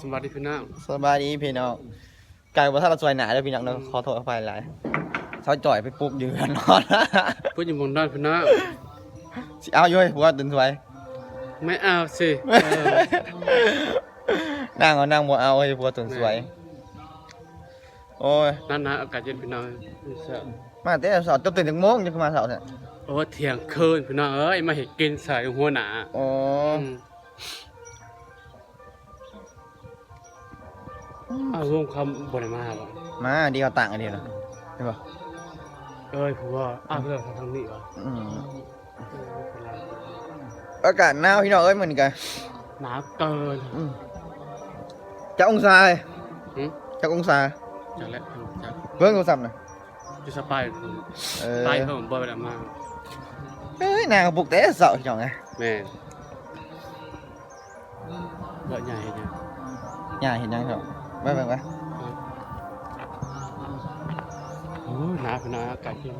สวัสดีพี่น้องสบายดีพี่น้องกลายว่าถ้าเราสวยหนาแล้วพี่น้องเนาะขอโทษอภัยหลายเช้าจ่อยไปปลุกยืนนอน พูดอยู่บนด้านพี่น้องสิเอาอยู่ให้ผัวตื่นสวย ไม่เอาสิเออ นั่งเอานั่งบ่เอาให้ผัวตื่นสวยโอ้ย นั่นนะอากาศเย็นพี่น้องเช้ามาแต่เสาร์จบตื่นถึงโมงจะขึ้นมาเสาร์เนี่ยโอ้เที่ยงคืนพี่น้องเอ้ยมาเห็นกินใส่หัวหนาโอ้อืม เอาวงคำบนมาบ่มาดีเขาต่างกันดีเนาะเห็นปะเอ้ยผัวอ้าวเรื่องทางนี้วะอืมเออไม่เป็นไรอากาศหนาวพี่น้องเอ้ยเหมือนกันหนาวเกินอืมจะองศาเลยหึจะองศาจักแล้วจักเบิ่งโทรศัพท์หน่อยจะสบายเออไปเพิ่มบ่ไปแล้วมาเอ้ยนางก็ปลุกแต่เสาร์พี่น้องไงแม่นเบาะใหญ่เนี่ยย่าเห็นยังครับ ไปไปไปโอ้ยหนาวพี่น้องอากาศเย็น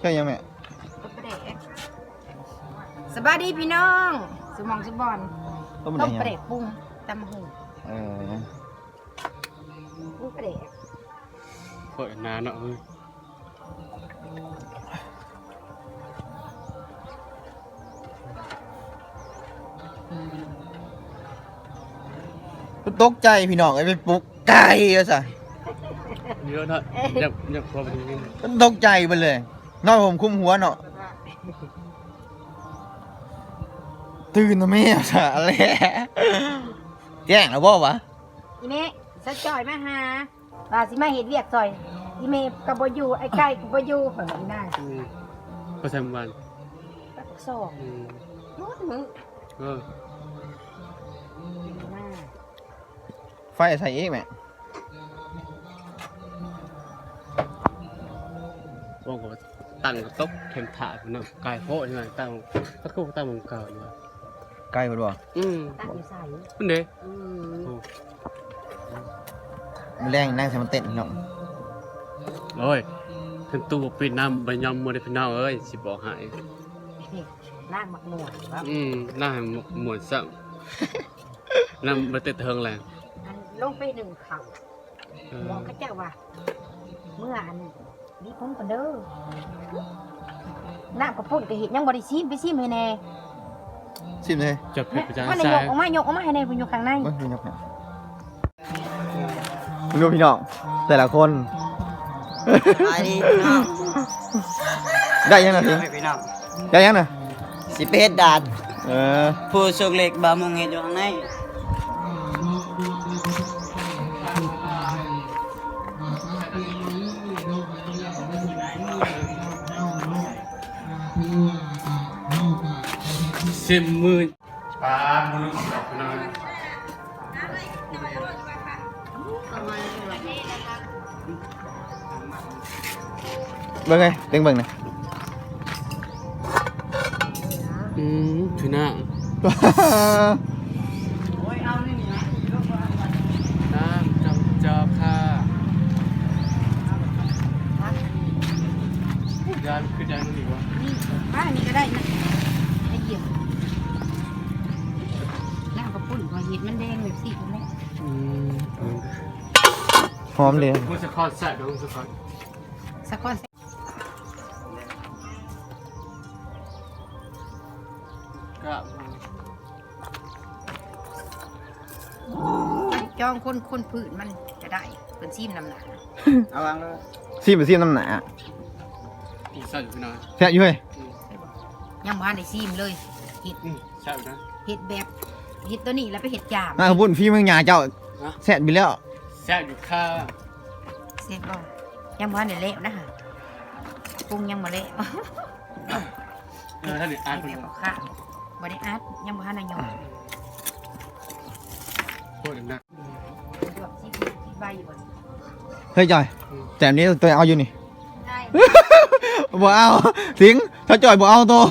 ใช่ยังแม่สบายดีพี่น้องสมองสบอนต้มต้มยังปลาเด็กปรุงตำหูเออปรุงปลาเด็กเปิดนานเนาะ ตกใจพี่น้องไอ้ไปปลุกไก่แล้วซะเยอะเนาะอยากอยากพอไปดูนี่มันตกใจไปเลยนอนผมคุมหัวเนาะตื่นนะแม่ซะอะไรแจ้งแล้วบ่วะอีเมะสะจอยมาหาว่าสิมาเห็ดเรียกซอย อีเมะกับบอยู่ไอ้ไก่กับบอยู่เพิ่นอีน่าอืมประจำวันปักซอกอืมนู้นมึงเอออี ไฟใส่อีกแม่บอกว่าตั้งกระต๊อบเข็มถ่ายพี่น้องไก่โพดใช่ไหมตั้งตะกุกตั้งมังเก่าอยู่อะไก่บ่ดวอืมตั้งอยู่ใส่มันเด้อืมโอ้มันแรงนั่งใส่มันเต้นพี่น้องโอ้ยถึงตู้ปิดน้ำใบยำมือได้พี่น้องเอ้ยสิบอกให้นางมักหนวดครับอืมน่าให้หมวนซ้ำน้ำมาเตะเทิงแรงอัน ลงไปหนึ่งเข่าเออบอกเขาเจ้าว่า เมื่ออันนี้ผมกันเด้อน้ำกระปุ้นกระเห็ดยังบริซิมไปซิมให้แน่สิบเลยจะเผ็ดประจานมันใส่ยกออกมายกออกมาให้แน่คุณอยู่ข้างในเบิ่งพี่น้องเนี่ยมึงดูพี่น้องแต่ละคนไปดีพี่น้องได้ยังนะสิไปพี่น้องได้ยังนะสิเป็ดดาดเออผู้สุกเล็กบามุงเฮ็ดอยู่ข้างใน สิบหมื่นปลาบุรุษดอกพี่น้องเบิ่งไงเต็งเบิ่งนะอืมพี่น้องน้ อมเลยมึงจะคอนแซ่บดองสะคอนสักก้อนก็จองคนคนผืนมันจะได้เป็นซีมน้ำหนักเอาวางเลยซีมไปซีมน้ำหนาอีแซ่บอยู่พี่น้องแซ่บอยู่เฮ้ยยังบ้านได้ซีมเลยเห็ดอืมแซ่บอยู่นะเห็ดแบบเห็ดตัวนี้แล้วไปเห็ดจามน่าขบุญพี่มึงหยาเจ้าฮะแซ่บไปแล้ว แซ่บอยู่ค่ะเสร็จบ่ยังบ้านได้เละนะฮะปรุงยังมาเละเออถ้าเดี๋ยวอ่านใส่คนแบเดียวบข้าวบ่ได้อัดยังบ้านได้ยอมโคตรนะดอกซีมซีใบอยู่บนเฮ้ยจอยแต่อันนี้ตัวเอาอยู่นี่ ได้บ่เอาสิงถ้าจอยบ่เอาตัว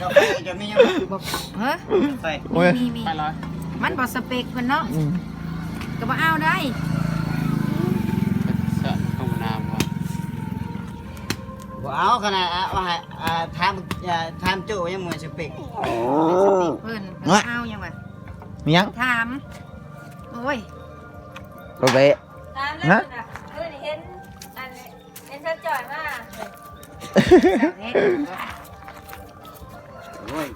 กาแฟจะมียังบ่เฮ้ยไฟโอ้ยมีมีไปร้อยมันบ่สเปกเพิ่นเนาะอืม ก็บ่เอาได้แซ่บเข้าน้ำวะบ่เอาขนาดเอาให้อ่าถามอ่าถามโจ้ยังมวยสเปกเพิ่นเพิ่นเอายังวะมียังถามโอ้ยโรเบะตามแล้วนะเออนี่เห็นอันเห็นชัดจ่อยมากโอ้ย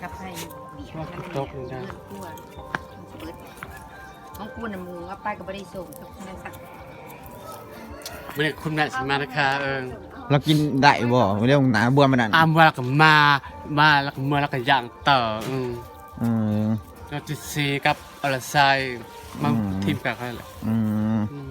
กับใครเบียดกันเลยตกลงได้กลัวเบิด ของกูน่ะหมูเอาไปก็บ่ได้ส่งกับนั่นสักไม่ได้คุณแม่สิมานะคะเออเรากินได้บ่ไม่ได้ลงหนาบวมมันนั่นอามว่าแล้วก็มามาแล้วก็เมื่อแล้วก็ย่างต่ออืมอืมแล้วจิซีกับอลาไซมาอืมทีมกันเขาแหละอืมอืม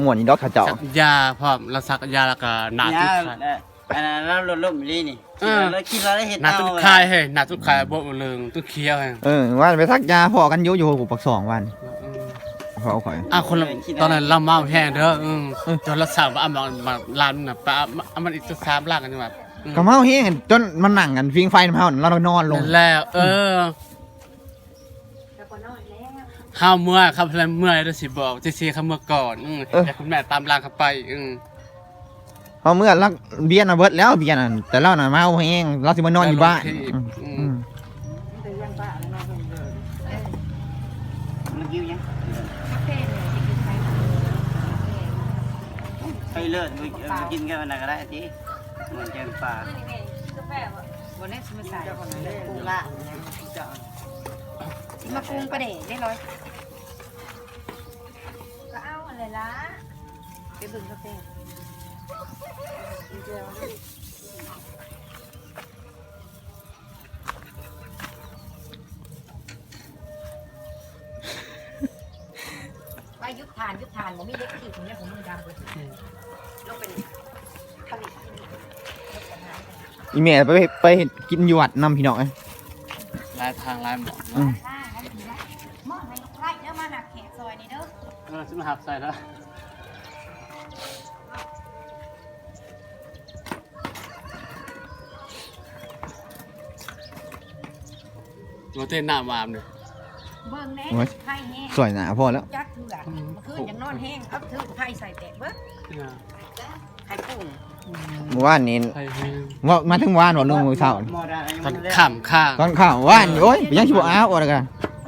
หมวนนี่ดอกขาเจาะสักยาพร้อมแล้วสักยาแล้วก็หนาเนี่ทุยกคายเอ่ออันนั้นเราลดลงไปนี่นี่เออเราคิดว่าได้เห็นหนาเอาทุกคายเฮ้ยหนาทุกคายบ่มาเรืองทุกเคี้ยวเฮ้ยเออว่าไปซักยาพอกันอยุ่อยู่กูปักสองวันอืมเขาเอาข่อยอะคนละตอนนั้นเราเมาแห้งเด้ออืมจนเราสั่งว่าเอามามาร้านนึงน่ะปะเอามันอีกสักสามล่างกันจังหวะอืม ก็เมาเฮงจนมันนั่งกันฟิงไฟน้ำเฮานั่นเรานอนลงนั่นแล้วเออแล้วก็นอนแล้วข้าวเมื่อครับแล้วเมื่อยแล้วสิบอกจิซีเขาเมื่อก่อนอืมแต่คุณแม่ตามล่างเขาไปอืมเพอเมื่อลักเบียร์นะเบิดแล้วเบียร์น่ะแต่เราน่ะเมาเฮงเราสิมานอนอยู่บ้านอืมมันกิ้วยังไปเลิศไปไปกินกันวันไหนก็ได้ทีมือนแกงปลาเออนี่แม่กาแฟวะบ่ได้สิมาใส่ปรุปูงละมาปรุงประเดได้ร้อยก็เอาอะไรละไปบิ่งกาแฟ ไปยุบทานยุบทานบ่มีเล็กขีดของเนี่ยของมือดำเลยลงไปนี่ผลิตที่นี่ลดปัญหาไปอีเมลไปไปกินหยวดนำพี่น้องเอ้ยลายทางลายหมอกอืมล่าให้ดีนะมอบให้ลูกไล่เด้อมาหักแขกซอยนี่เด้อ เออฉันมาหับใส่แล้ว โรเต้นหน้ามามเลยเบิ่งแน่ไผ่แห้งสวยหนาพอแล้วจักเถื่อเมื่อคืนยังนอนแห้งเอาถือไผ่ใส่แตกเบิดไข่ปุ่งเมื่อวานนี้ไปแห้งว่ามาถึงว่านว่าลุงมือเช้าหมอดายังตอนไม่ได้ขำข้างตอนข้าวว่านโอ้ยไปยังชิบอ้าวอะไรกัน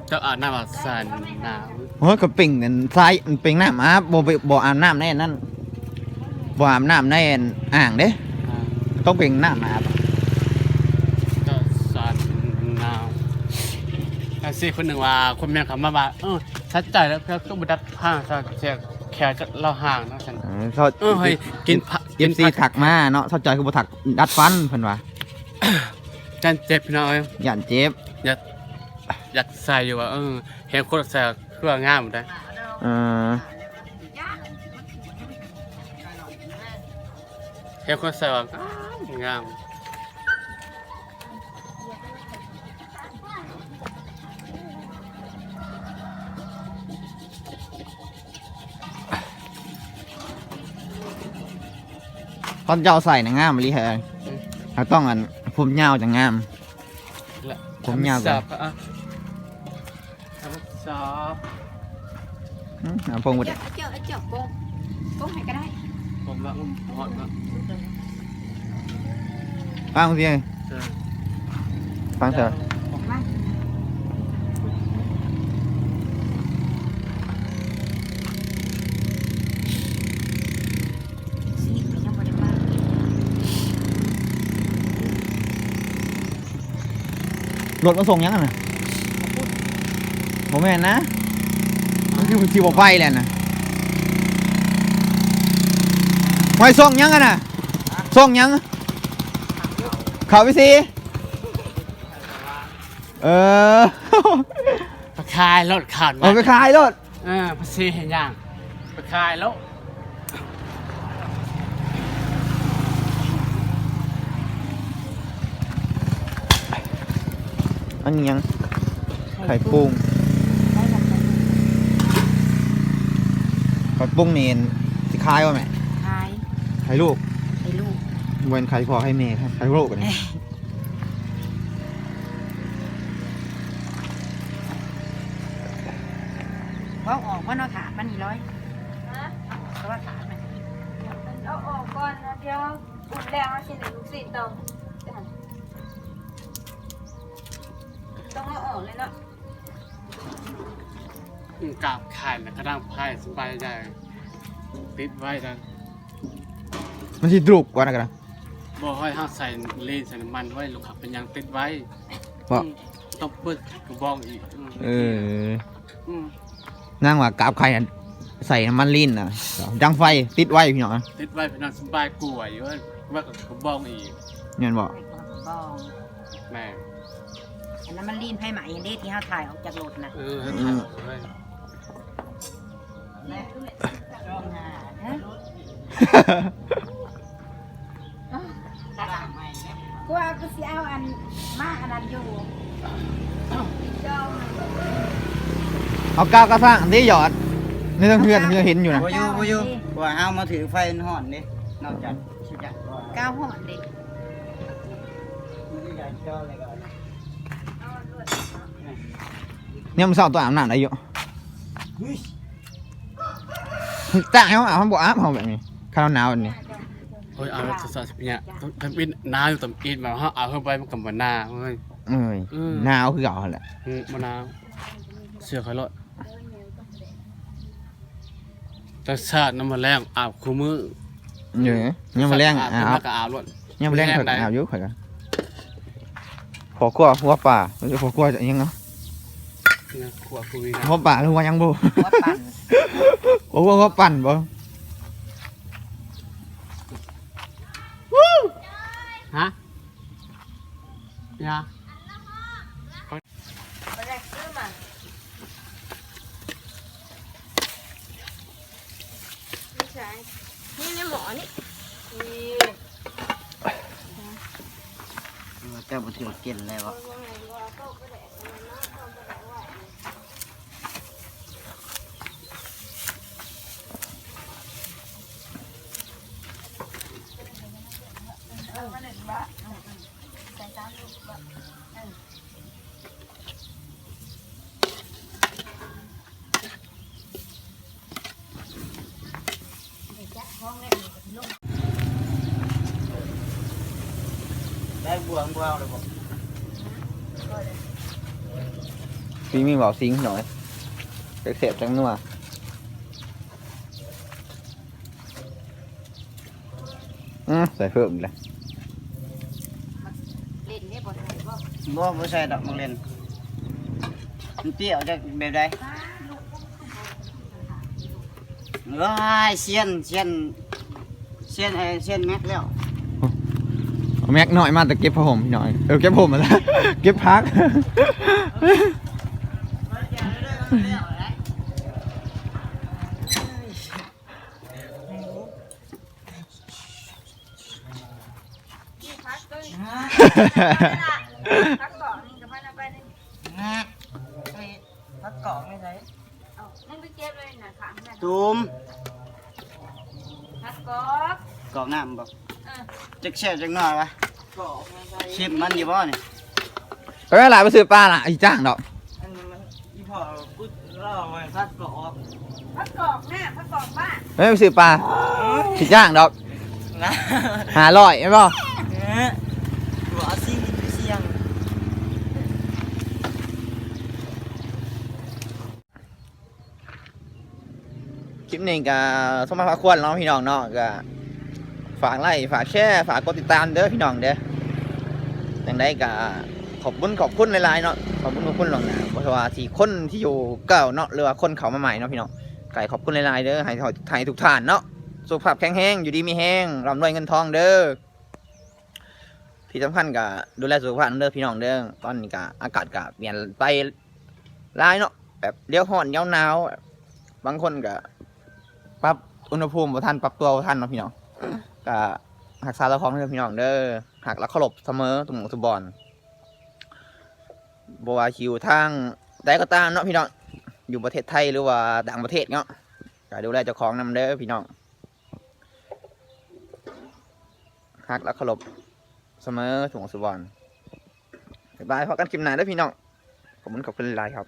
เจ้าอาบน้ำอาบสันหนาวโอ้ยก็ปิ่งกันทรายมันปิ่งน้ำอาบบ่ไปบ่อาบน้ำแน่นั่นบ่อาบน้ำในอ่างเด้อ่าต้องปิ่งน้ำอาบ เจ้าสันหนาว ไอ้ซี่คนหนึ่งว่าคนแม่นเขามาว่าเออชัดใจแล้วเพื่อก็บดัดผ้าซะเสียแขกจะเราห่างเนาะฉันเออเขาเออเฮ้ยกินผักเอฟซีถักมาเนาะเข้าใจคือบ่ถักดัดฟันเพิ่นว่าจันเจ็บพี่น้อยย่านเจ็บอยากอยากใส่อยู่ว่าเออเห็นคนใส่เครื่องงามได้เออเห็นคนใส่ว่างาม ตอนเจ้าใส่น่ะงามอีหลีแฮะถ้าต้องอันผมยาวจังงาม และผมยาวกว่าสับอะทำสับอืมเอาพงบ่เจ้าได้เจ้าเจ้าปุ่งปุ่งให้ก็ได้ผมละหอดละฟังสิเออฟังเถอะ รถมาส่งยังอะน่ะบ่แม่นนะมันคือสิบ่ไปแหละน่ะไว้ส่งยังอะน่ะส่งยังเข้าไปสิเออไปคายรถขาดเอาไปขายรถเออภาษีเห็นยังไปคายแล้ อันนี้ยังไข่ปรุงไข่ปรุงนี่สิขายว่าแม่ขายไข่ลูกให้ลูกเวนไข่พอไข่แม่ครับไข่ลูกกันนี่เพราะออกว่าเนาะถาดมันนี่ร้อยฮะเพราะว่าถาดมันเอาออกก่อนนะเดี๋ยวอุ่นแล้วเอาสิเหลือลูกศิษย์ต้อ ต้องเอาออกเลยเนาะกราบขายแล้วก็ดังไพ่สบายใจติดไว้จังมันสิดรุกกว่านะกันนะบ่ให้ห้าใส่ลีนใส่น้ำมันไว้ลูกค้าเป็นหยังติดไว้เพราะอืมต้องเปิดกระบอกอีกมเอออืมนั่งว่ากราบไข่น่ะใส่น้ำมันลิ้นน่ะจังไฟติดไว้พี่น้องติดไว้พี่น้องสบายกลัวอยู่เว้ยว่ากับกระบอกอีกเงินบอกบอง แม่ อันนั้นมันลีนไพ่ไหมอันนี้ที่เขาถ่ายออกจากรถนะเออให้ถ่ายไว้ฮะกูเอากูสิเอาอันมาอันนั้นอยู่เอากาวกระสร้างอันที่หยอดในเรื่องเพื่อนเพื่อนเห็นอยู่นะ บ่อยู่บ่อยู่ว่าเอามาถือไฟห่อนนี่นอกจากชิจักก่อนก้าวห่อนเด็ก มันใหญ่เจ้าเลยก่ เนี่ยมันเศร้าตัวอาบน้ำได้อยู่จ้างให้เขาอาบเขาบอกอาบเขาแบบนี้ข้าวหนาวแบบนี้เฮ้ยเอาแล้วสดๆเนี่ยต้องทำอินน้าอยู่ตำอินมาฮะเอาเข้าไปมันกับมันนาเฮ้ยเอ้ยอืมหนาวคือเก่าหั่นแหละอืมมะนาวเสือคอยรถแต่ชาติน้ำมันแรงอาบคู่มือเยอะยังมาแรงอาบอาแล้วบก็อาบรถยังมาแรงแรงข่อยไหนก็อาบอยู่ข่อยกันขอขั้วหัวป่าไม่ใช่ขอขั้วจะยังเนาะ นะขวบคุยนะหัวป่าหรือว่ายังบ่หัวปั่นโอ้หัวปั่นบ่ฮะยาไปแรกซื้อมาไม่ใช่นี่ในหมอนี่นี่ เจ้าบ่ถือกินเลยว่าไงว่าเข้าไปแดกมันเนาะเข้าไปแดกว่า ได้บวงบวงเลยบ่ พี่มีบอกซิงค์หน่อยเสียบจังนัวอืมใส่เพิ่มอีกเลยเล่นได้บ่ได้บ่บ่บ่ใช่ดอกมังเล่นมันเปรี้ยวจากแบบใดว้ายเซียนเซียนเซียนเออเซียนแม็กแล้วเอา แม็กหน่อยมาแต่เก็บผ้าห่มพี่หน่อยเออเก็บผมมาแล้วเก็บพักที่พักตัวนี้พักก่อนนี่กับพันเอาไปนี่พักเกาะไม่ใช่เอามึงไปเก็บเลยนะขังนั่นตูมพักก่อนเกาะน้ำบ่เออ จักแช่จักหน่อยวะชิมมันอยู่บ่นี่เอ้ยหลายไปซื้อปลาล่ะอีจ้างดอกอันนี้มันอีพ่อกูเล่าไว้พักเกาะพักกอกแม่พักกอกบ้านเอ้ยไปซื้อปลาสิจ้างดอกนะหาร้อยใช่ป่ะเอ๊ะหัวซิ่งเสียงคลิปนี้ก็สมมาพาควรเนาะพี่น้องเนาะก็ ฝากไลค์ฝากแชร์ฝากกดติดตามเด้อพี่น้องเด้ออย่างไรก็ขอบคุณขอบคุณหลายๆเนาะขอบคุณขอบคุณหลวงนะเพราะว่าที่คนที่อยู่เก่าเนาะหรือว่าคนเขามาใหม่เนาะพี่น้องไก่ขอบคุณหลายๆเด้อให้ให้ทุกท่านเนาะสุขภาพแข็งแรงอยู่ดีมีแห้งร่ำรวยเงินทองเด้อที่สำคัญก็ดูแลสุขภาพเด้อพี่น้องเด้อตอนนี้ก็อากาศก็เปลี่ยนไปหลายเนาะแบบเดี๋ยวร้อนเดี๋ยวหนาวบางคนก็ปรับอุณหภูมิบ่ทันปรับตัวบ่ทันเนาะพี่น้อง ก็หักษาละของเด้อพี่น้องเด้อหักและเคารพเสมอตุ่มทุบอลบ่ว่าคิวทางใดก็ตามเนาะพี่น้องอยู่ประเทศไทยหรือว่าต่างประเทศเนาะก็ดูแลเจ้าของนำเด้อพี่น้องหักและเคารพเสมอถุงสุบอลบายบายพบกันคลิปหน้าเด้อพี่น้องขอบคุณขอบคุณหลายครับ